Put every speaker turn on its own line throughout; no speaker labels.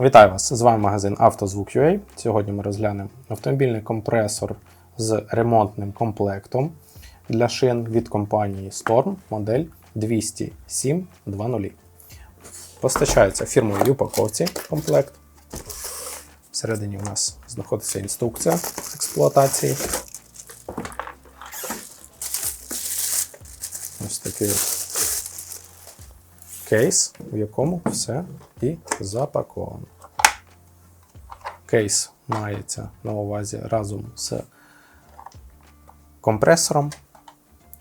Вітаю вас! З вами магазин «Автозвук.UA». Сьогодні ми розглянемо автомобільний компресор з ремонтним комплектом для шин від компанії Storm модель 20720. Постачається фірмовій упаковці комплект. Всередині у нас знаходиться інструкція експлуатації. Ось такий кейс, в якому все і запаковано. Кейс мається на увазі разом з компресором.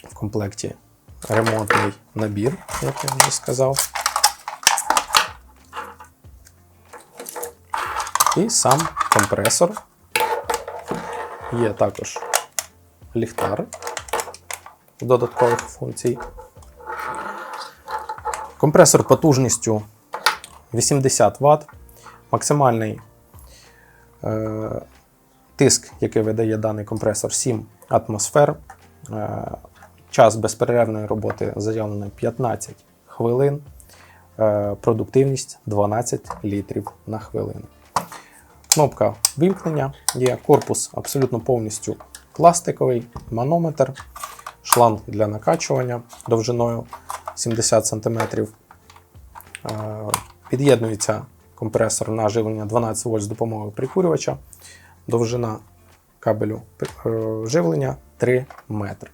В комплекті ремонтний набір, як я вже сказав. І сам компресор. Є також ліхтар додаткових функцій. Компресор потужністю 80 Вт. Максимальний е, тиск, який видає даний компресор, 7 атмосфер. Е, час безперервної роботи заявлено 15 хвилин. Е, продуктивність 12 літрів на хвилину. Кнопка вимкнення є корпус абсолютно повністю пластиковий, манометр, шланг для накачування довжиною 70 см. Під'єднується компресор на живлення 12 вольт з допомогою прикурювача. Довжина кабелю е, живлення 3 метри.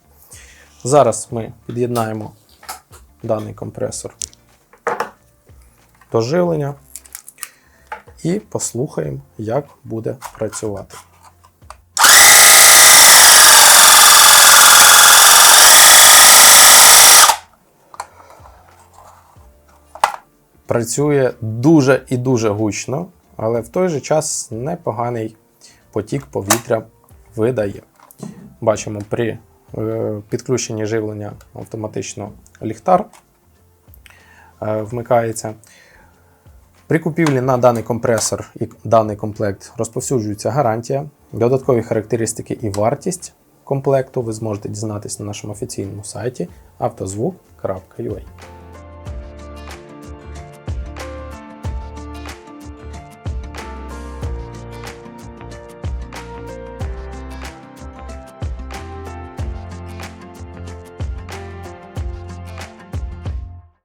Зараз ми під'єднаємо даний компресор до живлення і послухаємо, як буде працювати. Працює дуже і дуже гучно, але в той же час непоганий потік повітря видає. Бачимо, при е, підключенні живлення автоматично ліхтар е, вмикається. При купівлі на даний компресор і даний комплект розповсюджується гарантія, додаткові характеристики і вартість комплекту ви зможете дізнатися на нашому офіційному сайті автозвук.ua.